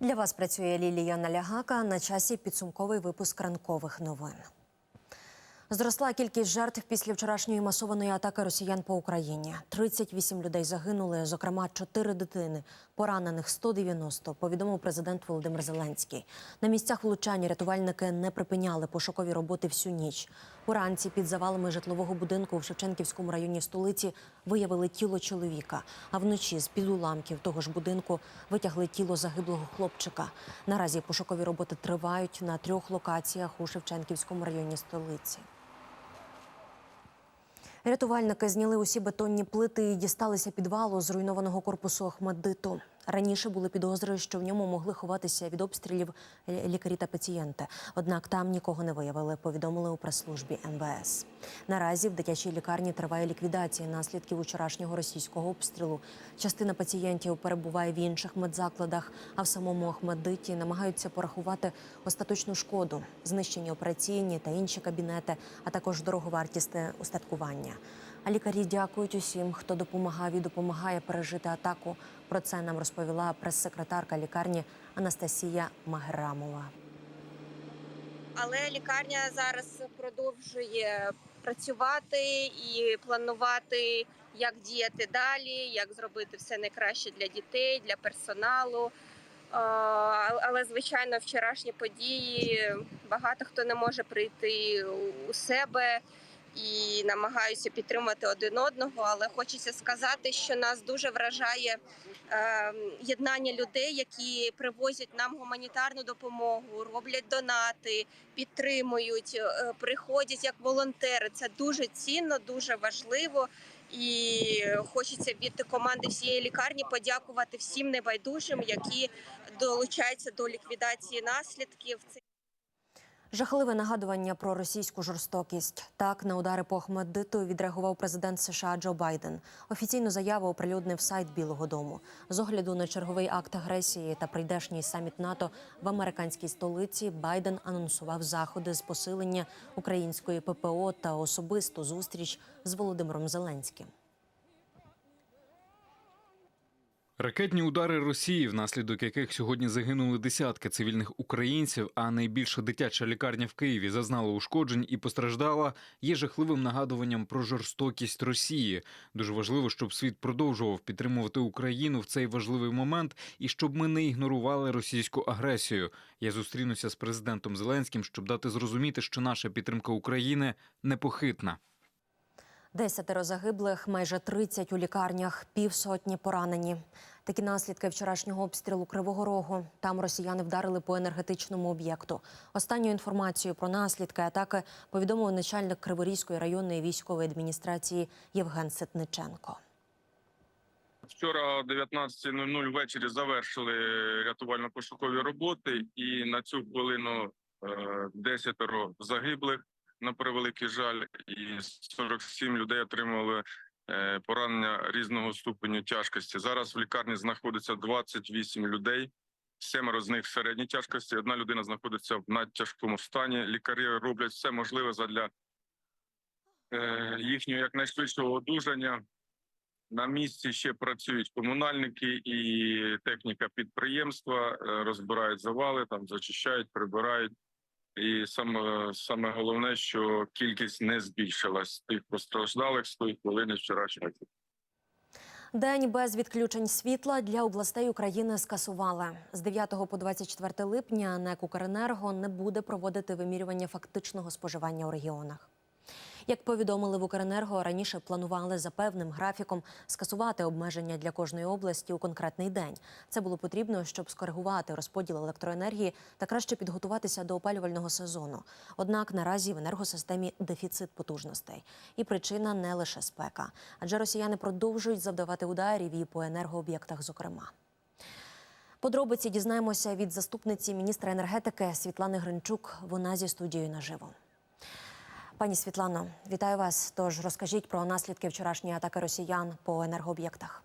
Для вас працює Лілія Налягака. На часі підсумковий випуск ранкових новин. Зросла кількість жертв після вчорашньої масованої атаки росіян по Україні. 38 людей загинули, зокрема 4 дитини, поранених 190, повідомив президент Володимир Зеленський. На місцях влучання рятувальники не припиняли пошукові роботи всю ніч. Уранці під завалами житлового будинку в Шевченківському районі столиці виявили тіло чоловіка. А вночі з під уламків того ж будинку витягли тіло загиблого хлопчика. Наразі пошукові роботи тривають на трьох локаціях у Шевченківському районі столиці. Рятувальники зняли усі бетонні плити і дісталися підвалу зруйнованого корпусу Ахмадиту. Раніше були підозри, що в ньому могли ховатися від обстрілів лікарі та пацієнти. Однак там нікого не виявили, повідомили у прес-службі МВС. Наразі в дитячій лікарні триває ліквідація наслідків вчорашнього російського обстрілу. Частина пацієнтів перебуває в інших медзакладах, а в самому Ахмадиті намагаються порахувати остаточну шкоду, знищені операційні та інші кабінети, а також дороговартісне устаткування. А лікарі дякують усім, хто допомагав і допомагає пережити атаку. Про це нам розповіла прес-секретарка лікарні Анастасія Маграмова. але лікарня зараз продовжує працювати і планувати, як діяти далі, як зробити все найкраще для дітей, для персоналу. Але звичайно, вчорашні події багато хто не може прийти у себе і намагаються підтримати один одного. Але хочеться сказати, що нас дуже вражає е, єднання людей, які привозять нам гуманітарну допомогу, роблять донати, підтримують, е, приходять як волонтери. Це дуже цінно, дуже важливо. І хочеться від команди всієї лікарні подякувати всім небайдужим, які долучаються до ліквідації наслідків. Жахливе нагадування про російську жорстокість. Так на удари по Ахмеддиту відреагував президент США Джо Байден. Офіційну заяву оприлюднив сайт Білого Дому. З огляду на черговий акт агресії та прийдешній саміт НАТО в американській столиці Байден анонсував заходи з посилення української ППО та особисту зустріч з Володимиром Зеленським. Ракетні удари Росії, внаслідок яких сьогодні загинули десятки цивільних українців, а найбільша дитяча лікарня в Києві зазнала ушкоджень і постраждала, є жахливим нагадуванням про жорстокість Росії. Дуже важливо, щоб світ продовжував підтримувати Україну в цей важливий момент і щоб ми не ігнорували російську агресію. Я зустрінуся з президентом Зеленським, щоб дати зрозуміти, що наша підтримка України непохитна. Десятеро загиблих, майже 30 у лікарнях, півсотні поранені. Такі наслідки вчорашнього обстрілу Кривого Рогу. Там росіяни вдарили по енергетичному об'єкту. Останню інформацію про наслідки атаки повідомив начальник Криворізької районної військової адміністрації Євген Ситниченко. Вчора о 19.00 ввечері завершили рятувально-пошукові роботи, і на цю хвилину е, десятеро загиблих на превеликий жаль, і 47 людей отримали е, поранення різного ступеню тяжкості. Зараз в лікарні знаходиться 28 людей. Семеро з них в середній тяжкості. Одна людина знаходиться в надтяжкому стані. Лікарі роблять все можливе задля е, їхнього якнайшвидшого одужання. На місці ще працюють комунальники і техніка підприємства, е, розбирають завали, там зачищають, прибирають. І саме саме головне, що кількість не збільшилась тих постраждалих з тої хвилини вчорашнього. День без відключень світла для областей України скасували. З 9 по 24 липня НЕК «Укренерго» не буде проводити вимірювання фактичного споживання у регіонах. Як повідомили в Укренерго, раніше планували за певним графіком скасувати обмеження для кожної області у конкретний день. Це було потрібно, щоб скоригувати розподіл електроенергії та краще підготуватися до опалювального сезону. Однак наразі в енергосистемі дефіцит потужностей. І причина не лише спека, адже росіяни продовжують завдавати ударів і по енергооб'єктах, зокрема. Подробиці дізнаємося від заступниці міністра енергетики Світлани Гринчук. Вона зі студією наживо. Пані Світлано, вітаю вас. Тож розкажіть про наслідки вчорашньої атаки росіян по енергооб'єктах.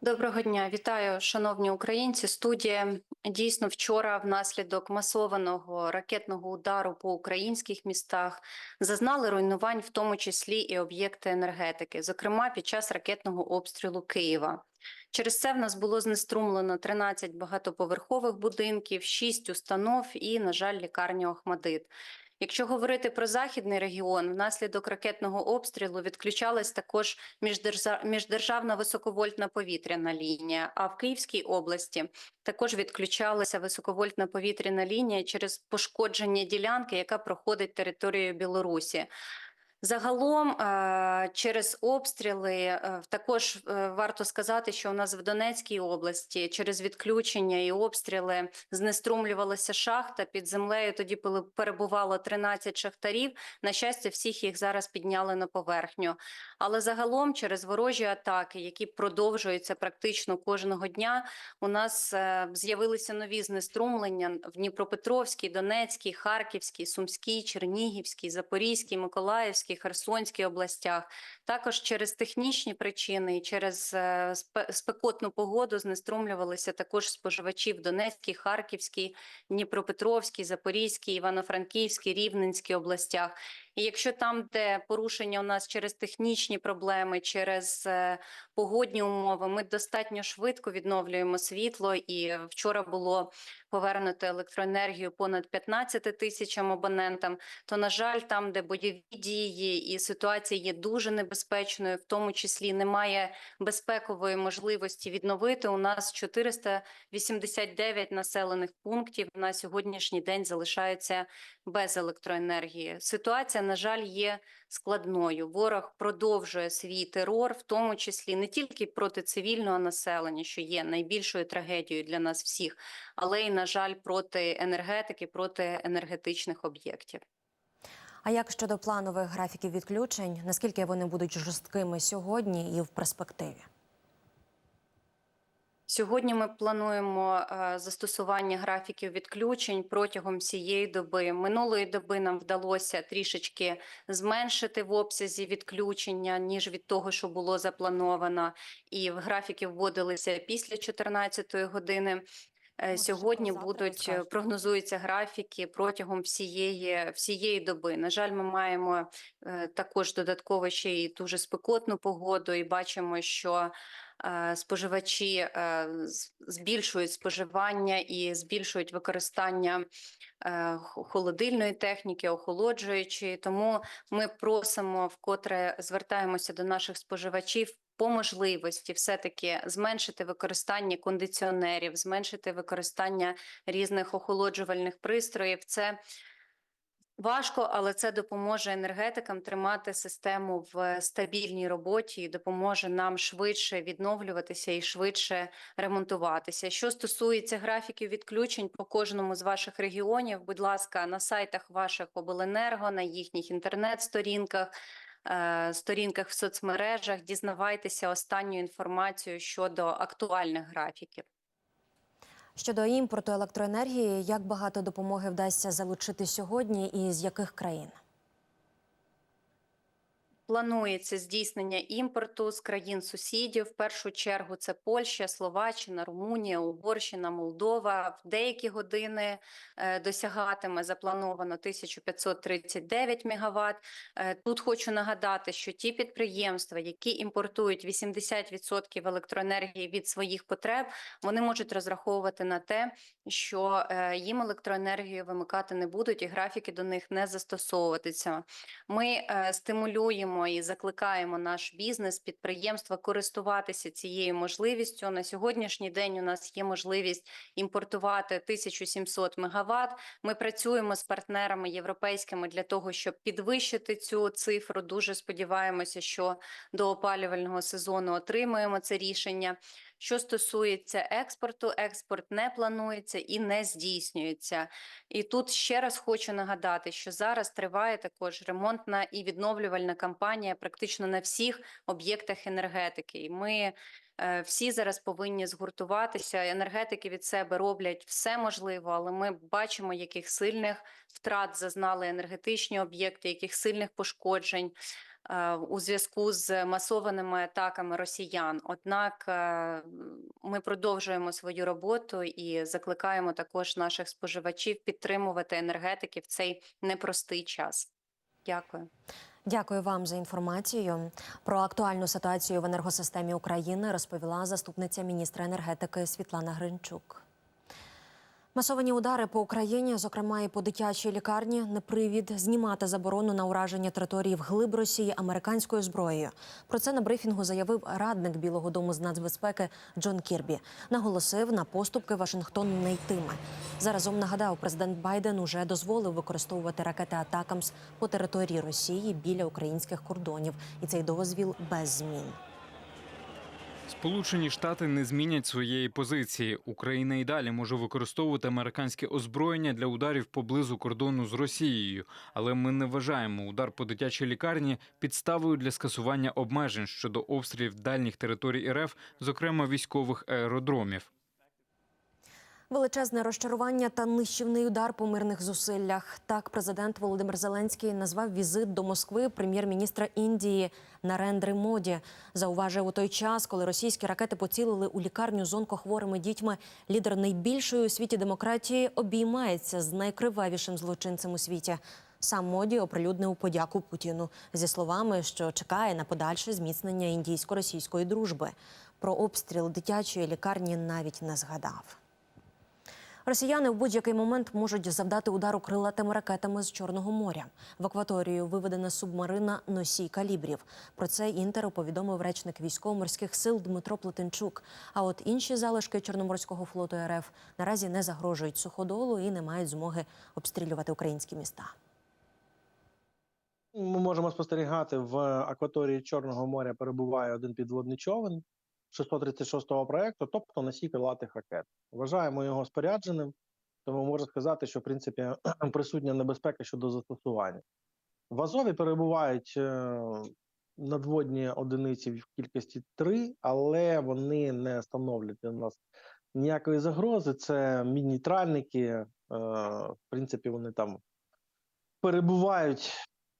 Доброго дня, вітаю, шановні українці. Студія дійсно вчора, внаслідок масованого ракетного удару по українських містах, зазнали руйнувань, в тому числі і об'єкти енергетики, зокрема під час ракетного обстрілу Києва. Через це в нас було знеструмлено 13 багатоповерхових будинків, 6 установ і, на жаль, лікарня Охмадит. Якщо говорити про західний регіон, внаслідок ракетного обстрілу відключалась також міждержа- міждержавна високовольтна повітряна лінія. А в Київській області також відключалася високовольтна повітряна лінія через пошкодження ділянки, яка проходить територією Білорусі. Загалом е, через обстріли е, також е, варто сказати, що у нас в Донецькій області через відключення і обстріли знеструмлювалася шахта під землею. Тоді перебувало 13 шахтарів. На щастя, всіх їх зараз підняли на поверхню. Але загалом через ворожі атаки, які продовжуються практично кожного дня, у нас з'явилися нові знеструмлення в Дніпропетровській, Донецькій, Харківській, Сумській, Чернігівській, Запорізькій, Миколаївській, Херсонській областях. Також через технічні причини через е, спекотну погоду знеструмлювалися також споживачі в Донецькій, Харківській, Дніпропетровській, Запорізькій, Івано-Франківській, Рівненській областях. І якщо там, де порушення у нас через технічні проблеми, через е, погодні умови, ми достатньо швидко відновлюємо світло. І вчора було повернуто електроенергію понад 15 тисячам абонентам. То на жаль, там, де бойові дії і ситуація є дуже небезпечною, в тому числі немає безпекової можливості відновити. У нас 489 населених пунктів на сьогоднішній день залишаються без електроенергії. Ситуація, на жаль, є складною. Ворог продовжує свій терор, в тому числі не тільки проти цивільного населення, що є найбільшою трагедією для нас всіх, але й, на жаль, проти енергетики, проти енергетичних об'єктів. А як щодо планових графіків відключень, наскільки вони будуть жорсткими сьогодні і в перспективі? Сьогодні ми плануємо е, застосування графіків відключень протягом всієї доби. Минулої доби нам вдалося трішечки зменшити в обсязі відключення ніж від того, що було заплановано, і в графіки вводилися після 14-ї години. Е, Сьогодні будуть е, прогнозуються графіки протягом всієї всієї доби. На жаль, ми маємо е, також додатково ще й дуже спекотну погоду, і бачимо, що е, споживачі е, збільшують споживання і збільшують використання е, холодильної техніки, охолоджуючої. Тому ми просимо вкотре звертаємося до наших споживачів. По можливості все-таки зменшити використання кондиціонерів, зменшити використання різних охолоджувальних пристроїв. Це Важко, але це допоможе енергетикам тримати систему в стабільній роботі і допоможе нам швидше відновлюватися і швидше ремонтуватися. Що стосується графіків відключень по кожному з ваших регіонів, будь ласка, на сайтах ваших обленерго, на їхніх інтернет-сторінках. Е, Сторінках в соцмережах дізнавайтеся останню інформацію щодо актуальних графіків. Щодо імпорту електроенергії, як багато допомоги вдасться залучити сьогодні і з яких країн? Планується здійснення імпорту з країн сусідів. В першу чергу це Польща, Словаччина, Румунія, Угорщина, Молдова. В деякі години е, досягатиме заплановано 1539 МВт. Е, Тут хочу нагадати, що ті підприємства, які імпортують 80% електроенергії від своїх потреб, вони можуть розраховувати на те, що е, їм електроенергію вимикати не будуть, і графіки до них не застосовуватися. Ми е, і закликаємо наш бізнес, підприємства користуватися цією можливістю. На сьогоднішній день у нас є можливість імпортувати 1700 мегаватт. Ми працюємо з партнерами європейськими для того, щоб підвищити цю цифру. Дуже сподіваємося, що до опалювального сезону отримаємо це рішення. Що стосується експорту, експорт не планується і не здійснюється. І тут ще раз хочу нагадати, що зараз триває також ремонтна і відновлювальна кампанія практично на всіх об'єктах енергетики. І ми е, всі зараз повинні згуртуватися. Енергетики від себе роблять все можливе, але ми бачимо, яких сильних втрат зазнали енергетичні об'єкти, яких сильних пошкоджень у зв'язку з масованими атаками росіян. Однак ми продовжуємо свою роботу і закликаємо також наших споживачів підтримувати енергетики в цей непростий час. Дякую. Дякую вам за інформацію. Про актуальну ситуацію в енергосистемі України розповіла заступниця міністра енергетики Світлана Гринчук. Масовані удари по Україні, зокрема і по дитячій лікарні, не привід знімати заборону на ураження території вглиб Росії американською зброєю. Про це на брифінгу заявив радник Білого Дому з нацбезпеки Джон Кірбі. Наголосив, на поступки Вашингтон не йтиме. Заразом нагадав, президент Байден уже дозволив використовувати ракети Атакамс по території Росії біля українських кордонів, і цей дозвіл без змін. Сполучені Штати не змінять своєї позиції. Україна і далі може використовувати американське озброєння для ударів поблизу кордону з Росією, але ми не вважаємо удар по дитячій лікарні підставою для скасування обмежень щодо обстрілів дальніх територій РФ, зокрема військових аеродромів. Величезне розчарування та нищівний удар по мирних зусиллях. Так, президент Володимир Зеленський назвав візит до Москви прем'єр-міністра Індії Нарендри Моді. Зауважив у той час, коли російські ракети поцілили у лікарню з онкохворими дітьми. Лідер найбільшої у світі демократії обіймається з найкривавішим злочинцем у світі. Сам моді оприлюднив подяку Путіну зі словами, що чекає на подальше зміцнення індійсько-російської дружби. Про обстріл дитячої лікарні навіть не згадав. Росіяни в будь-який момент можуть завдати удару крилатими ракетами з Чорного моря. В акваторію виведена субмарина носій калібрів. Про це інтеру повідомив речник військово-морських сил Дмитро Плетенчук. А от інші залишки Чорноморського флоту РФ наразі не загрожують суходолу і не мають змоги обстрілювати українські міста. Ми можемо спостерігати в акваторії Чорного моря перебуває один підводний човен 636-го проекту, тобто носій крилатих ракет. Вважаємо його спорядженим, тому можна сказати, що в принципі присутня небезпека щодо застосування. В Азові перебувають е, надводні одиниці в кількості три, але вони не становлять для нас ніякої загрози. Це міні-тральники. Е, в принципі, вони там перебувають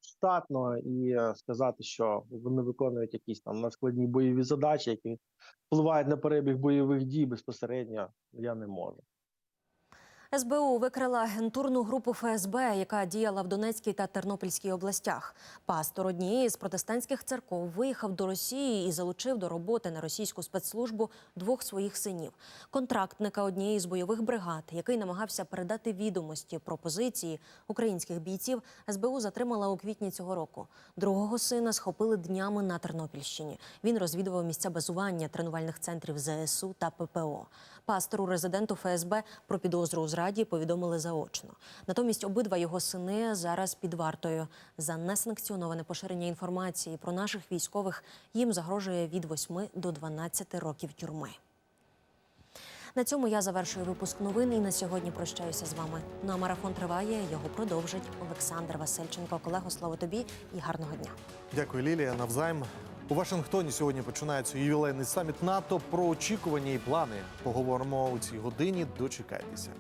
штатно і е, сказати, що вони виконують якісь там надскладні бойові задачі, які впливають на перебіг бойових дій безпосередньо, я не можу. СБУ викрила агентурну групу ФСБ, яка діяла в Донецькій та Тернопільській областях. Пастор однієї з протестантських церков виїхав до Росії і залучив до роботи на російську спецслужбу двох своїх синів. Контрактника однієї з бойових бригад, який намагався передати відомості про позиції українських бійців, СБУ затримала у квітні цього року. Другого сина схопили днями на Тернопільщині. Він розвідував місця базування тренувальних центрів ЗСУ та ППО. Пастору резиденту ФСБ про підозру у зраді повідомили заочно. Натомість обидва його сини зараз під вартою за несанкціоноване поширення інформації про наших військових. Їм загрожує від 8 до 12 років тюрми. На цьому я завершую випуск новин і на сьогодні прощаюся з вами. Ну а марафон триває. Його продовжить Олександр Васильченко. Колего, слово тобі і гарного дня. Дякую, Лілія. Навзайм. У Вашингтоні сьогодні починається ювілейний саміт НАТО. Про очікування і плани поговоримо у цій годині. Дочекайтеся.